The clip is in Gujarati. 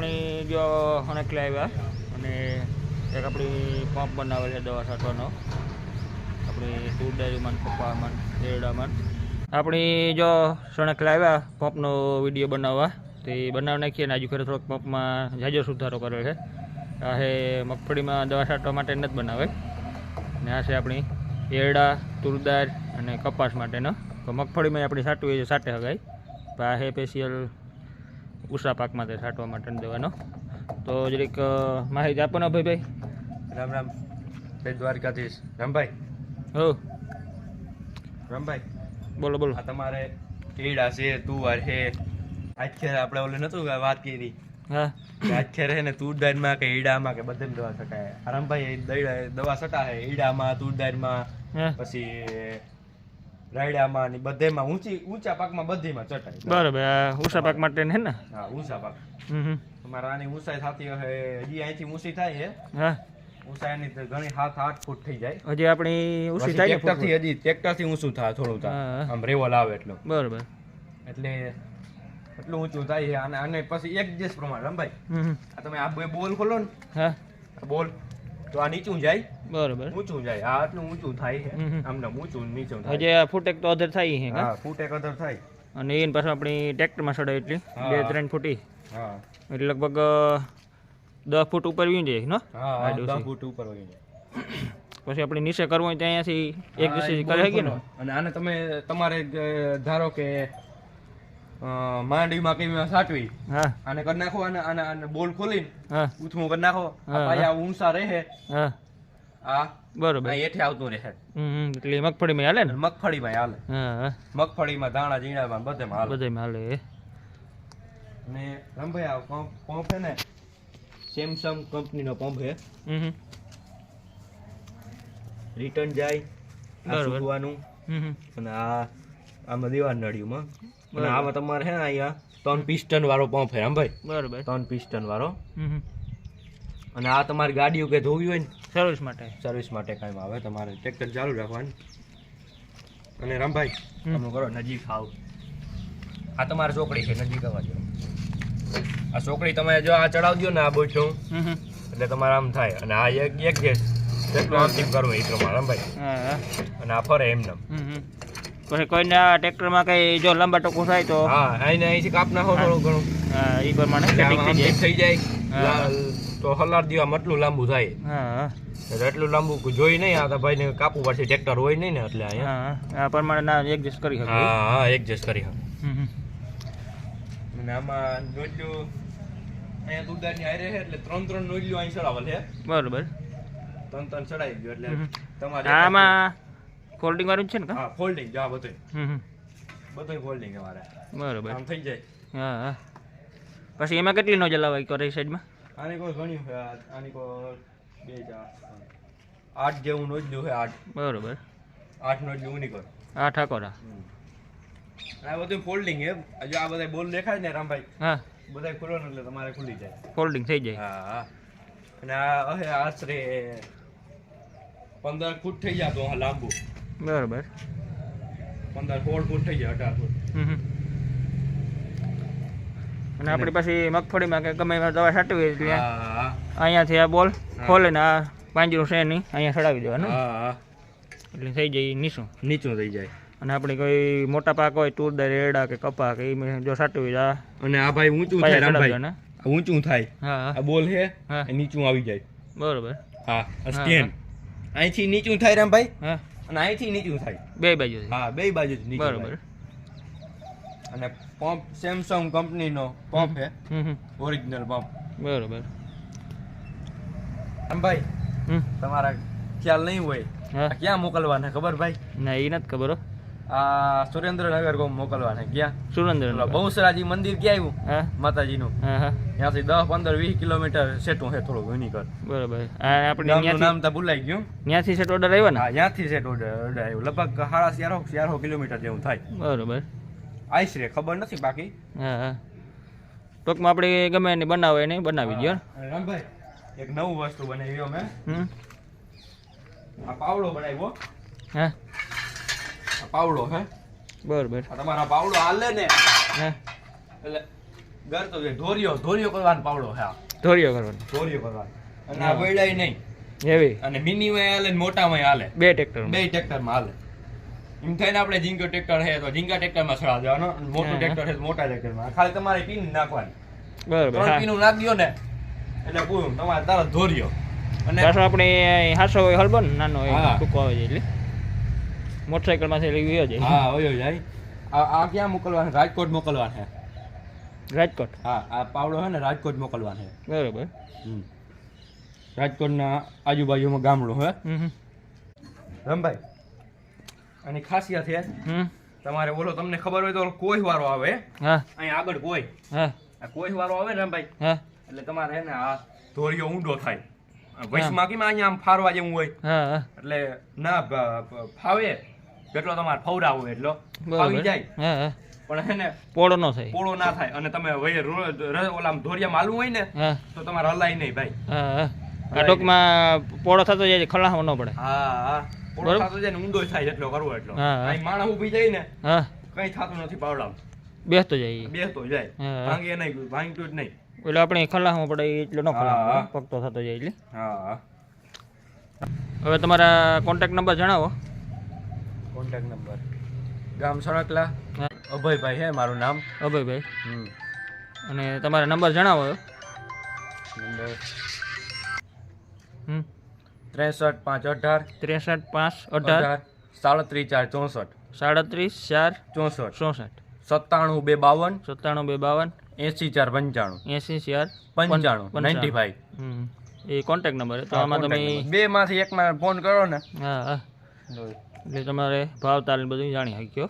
આપણી જો હણકલે આવ્યા અને એક આપણી પંપ બનાવેલ છે દવા છાંટવાનો. આપણી દૂધ ડેરીમાં પપ્પામાં ને એરડામાં આપણી જો સણકલા આવ્યા પંપનો વીડિયો બનાવવા, તે બનાવી નાખીએ ને હજુ ખરે થોડોક પંપમાં જાજો સુધારો કરેલ છે. આ છે મગફળીમાં દવા છાંટવા માટે નથી બનાવે. ને આ છે આપણી એરડા તુરદાર અને કપાસ માટેનો. તો મગફળીમાં આપણી છાંટવી સાટે પણ આ હે સ્પેશિયલ ઉષા પાકમાં તે છાંટવા માટે દેવાનો. તો જરીક માહિતી આપો ને ભાઈ ભાઈ રામ રામ. જય દ્વારકાધીશ. રામભાઈ. હો. રામભાઈ બોલો બોલો. આ તમારે કેળા છે તુવાર છે. આખેર આપણે ઓલે નતું વાત કરી? હા. આખેર છે ને તુરદારમાં કે ઈડામાં કે બધે દવા છટાય. રામભાઈ દવા દવા છટાય ઈડામાં તુરદારમાં પછી રાયડામાં ને બધેમાં ઊંચી ઊંચા પાકમાં બધીમાં ચટાય. બરાબર ઊંચા પાક માટે હે ને? હા ઊંચા પાક. હમ હમ. આની ઊંચાઈ થતી હશે હજી અહીંથી ઊંચી થાય હે હા. ઊંચાઈની ઘણી સાત આઠ ફૂટ થઈ જાય. હજી આપણી ઊંચી થાય ટ્રેક્ટરથી હજી ટ્રેક્ટરથી ઊંચું થાય થોડું હા. થાય આમ રેવલ આવે એટલું. બરાબર. એટલે એટલું ઊંચું થાય છે. અને આને પછી એક દિવસ પ્રમાણે હમ. આ તમે આ બોલ ખોલો ને. હા. બોલ. તો આ નીચું જાય બરાબર. ઊંચું જાય આ આટલું ઊંચું થાય છે. આમને ઊંચું નીચું થાય. હજી આ ફૂટ એક તો અધર થાય છે હા ફૂટ એક અધર થાય. અને એને પાછું આપણી ટ્રેક્ટરમાં ચડાય એટલી. બે ત્રણ ફૂટી. હા. એટલે લગભગ દસ ફૂટ ઉપર વી જાય નો? હા. દસ ફૂટ ઉપર હોય જાય પછી આપણે નીચે કરવું હોય તો અહીંયાથી એક દિવસે કરી શકીએ ને? અને આને તમે તમારે ધારો કે માંડવીમાં કેવી સાટવી હા. આને કરી નાખો અને આને બોલ ખોલીને હા. ઉથમું કરી નાખો. પાયા ઊંસા રહે. હા. આ બરોબર. હેઠે આવતું રહે. હમ. એટલે મગફળીમાં હાલે ને? મગફળીમાં હાલે. હા હા. મગફળીમાં દાણા ઝીણામાં બધેમાં હાલે. બધામાં હાલે ને રામભાઈ આ પંપ પંપ છે ને? સેમસંગ કંપનીનો પંપ હમ હમ. રિટર્ન જાય આ હમ. અને આ આમાં દેવા નળીમાં અને. આમાં તમારે છે ને અહીંયા ત્રણ પિસ્ટન વાળો પંપ છે ભાઈ બરોબર. ત્રણ પિસ્ટન વાળો. હમ. અને આ તમારી ગાડીઓ કે ધોવી હોય ને? સર્વિસ માટે. સર્વિસ માટે કાંઈ આવે તમારે ટ્રેક્ટર ચાલુ રાખવાનું. અને રામભાઈ. તમે કરો નજીક આવ. આ તમારી ચોકડી છે નજીક આવવા દો. આ ચોકડી તમે જો આ ચડાવજો ને આ હમ. એટલે તમારે આમ થાય. અને આ એક એક ગેસ ટ્રેક્ટર આમ તેમ કરવું એ પ્રમાણે રામભાઈ. હા હા. અને આ ફરે એમને. પછી કોઈને આ ટ્રેક્ટરમાં કઈ જો લાંબા ટોકું થાય તો? હા અહીંને અહીંથી કાપ નાખો થોડું ઘણું. હા એ પ્રમાણે થઈ જાય. તો હલાર દેવામાં એટલું લાંબુ થાય હા. એટલું લાંબુ જોઈ નહીં આ તો ભાઈને કાપવું પડશે ટ્રેક્ટર હોય નહીં ને એટલે હા આ પ્રમાણે ના એડજસ્ટ કરી હા હા એડજસ્ટ કરી શકો. અને આમાં નોજ્યું અહીંયા દૂધદારની હારે છે એટલે ત્રણ ત્રણ નોજ્યું અહીં ચડાવેલ છે. બરોબર. ત્રણ ત્રણ ચડાવી ગયો એટલે તમારે આમાં ફોલ્ડિંગ વાળું છે ને હા ફોલ્ડિંગ જા બધું હમ. બધું ફોલ્ડિંગ અમારે. બરોબર. આમ થઈ જાય. હા હા. પછી એમાં કેટલી નો આવે કરે સાઈડમાં આની કોઈ ઘણી છે આની કોઈ બે ચાર આઠ જેવું નોજ્યું છે આઠ. બરોબર. આઠ નોજ્યું ઉની કર આ ઠાકોરા આ બધું ફોલ્ડિંગ છે હજુ આ બધા બોલ દેખાય ને રામભાઈ? હા. બધા ખુલો ને એટલે તમારે ખુલી જાય. ફોલ્ડિંગ થઈ જાય. હા હા. અને આ હવે આશરે પંદર ફૂટ થઈ જાય હા લાંબુ. બરોબર. પંદર સોળ ફૂટ થઈ જાય અઢાર ફૂટ. હમ. અને આપણી પાસે મગફળીમાં કે ગમે દવા છાંટવી એટલે હા હા. અહીંયાથી આ બોલ ખોલે ને આ પાંજરું છે નહીં અહીંયા ચડાવી દેવાનું. હા હા. એટલે થઈ જાય નીચું. નીચું થઈ જાય. અને આપણે કોઈ મોટા પાક હોય તુર દર એડા કે કપા કે એ જો સાટવી હોય અને આ ભાઈ ઊંચું થાય રામભાઈ ઊંચું થાય. આ બોલ છે નીચું આવી જાય. બરોબર. હા હા, સ્ટેન્ડ. અહીંથી નીચું થાય રામભાઈ હા. અને અહીંથી નીચું થાય. બે બાજુ હા બે બાજુ બરોબર. અને પંપ સેમસંગ કંપનીનો પંપ હમ. ઓરિજિનલ પંપ બરોબર. ભાઈ હમ. તમારા ખ્યાલ નહીં હોય હા. ક્યાં મોકલવાના ખબર ભાઈ? ના એ નથી ખબર આ સુરેન્દ્રનગર ગામ મોકલવાના ક્યાં? સુરેન્દ્ર ઓલા બહુસરાજી મંદિર ક્યાં આવ્યું? હા. માતાજીનું. હા હા. ત્યાંથી દસ પંદર વીસ કિલોમીટર સેટું છે થોડું વિનીકર બરોબર. આપણે નામ તો ભૂલાઈ ગયું. ત્યાંથી સેટ ઓર્ડર આવ્યો ને? હા ત્યાંથી સેટ ઓર્ડર ઓર્ડર આવ્યું. લગભગ સાડા ચારો ચારો કિલોમીટર જેવું થાય. બરોબર. આઈશ રે ખબર નથી બાકી? હા હા. ટૂંકમાં આપણે ગમે એને બનાવે એને બનાવી દઈએ રામભાઈ એક નવું વસ્તુ બનાવી અમે આ પાવડો બનાવ્યો. હા. આ પાવડો હે. બરોબર. તમારા પાવડો હાલે ને. હે. એટલે ગરતો જે ધોરિયો ધોરિયો કરવાનો પાવડો હા ધોરિયો કરવાનો. ધોરિયો કરવાનો. અને આ બૈડાય નહીં. એવી અને મિની માં હાલે ને મોટા માં હાલે. બે ટ્રેક્ટર બે ટ્રેક્ટરમાં હાલે. એમ થઈને આપણે ઝીંગો ટ્રેક્ટર છે તો ઝીંગા ટ્રેક્ટરમાં માં દેવાનો મોટું. ટ્રેક્ટર છે તો મોટા ટ્રેક્ટરમાં ખાલી તમારે પીન નાખવાની. બરાબર પીનું નાખી ને એટલે પૂરું. તમારે તારા ધોર્યો. અને પાછો આપણે હાસો હોય હલબો ને નાનો ટૂંકો આવે છે એટલે. મોટરસાઇકલમાંથી લઈ ગયો જાય હા ઓયો જાય. આ આ ક્યાં મોકલવાનું રાજકોટ મોકલવાનું છે. રાજકોટ? હા આ પાવડો છે ને રાજકોટ મોકલવાનો છે. બરાબર. રાજકોટના આજુબાજુમાં ગામડું હે. રમભાઈ આની ખાસિયત છે તમારે બોલો તમને ખબર હોય તો કોઈ વારો આવે. અહીં આગળ કોઈ. કોઈ વારો આવે ને ભાઈ એટલે તમારે હે ને આ ધોરિયો ઊંડો થાય. વૈશમાં કેમ અહીંયા આમ ફારવા જેવું હોય. એટલે ના ફાવે. જેટલો તમારે ફવરાવો એટલો ફાવી જાય. પણ હે ને પોળો ન થાય. પોળો ના થાય. અને તમે ઓલા ધોરિયા ધોરિયામાં હોય ને તો તમારે હલાય નહીં ભાઈ. ટૂંકમાં પોળો થતો જાય છે, ન પડે. હા હા. બરોબર. થતો જાય ને ઊંડો થાય કરવો એટલો. અહીં માણસ ઊભી જાય ને હા. કઈ થતું નથી પાવડા બેસતો જાય બેસતો જાય. ભાંગે નહીં ભાંગતું જ નહીં. એટલે આપણે ખલામાં પડે એટલો ન હા, ખલા પકતો થતો જાય એટલે. હા હવે તમારા કોન્ટેક્ટ નંબર જણાવો. કોન્ટેક્ટ નંબર ગામ સણકલા હા. અભયભાઈ હે મારું નામ. અભયભાઈ. અને તમારા નંબર જણાવો. નંબર હમ. ત્રેસઠ પાંચ અઢાર. ત્રેસઠ પાંચ અઢાર. સાડત્રીસ ચાર ચોસઠ. સાડત્રીસ ચાર ચોસઠ. ચોસઠ. સત્તાણું બે બાવન. સત્તાણું બે બાવન. એસી ચાર પંચાણું. એંસી ચાર પંચાણું નાઇન્ટી ફાઈવ હમ. એ કોન્ટેક્ટ નંબર તો આમાં તમે બે માંથી એકમાં ફોન કરો ને. હા હા. એટલે તમારે ભાવ તાલ બધું જાણી શક્યો.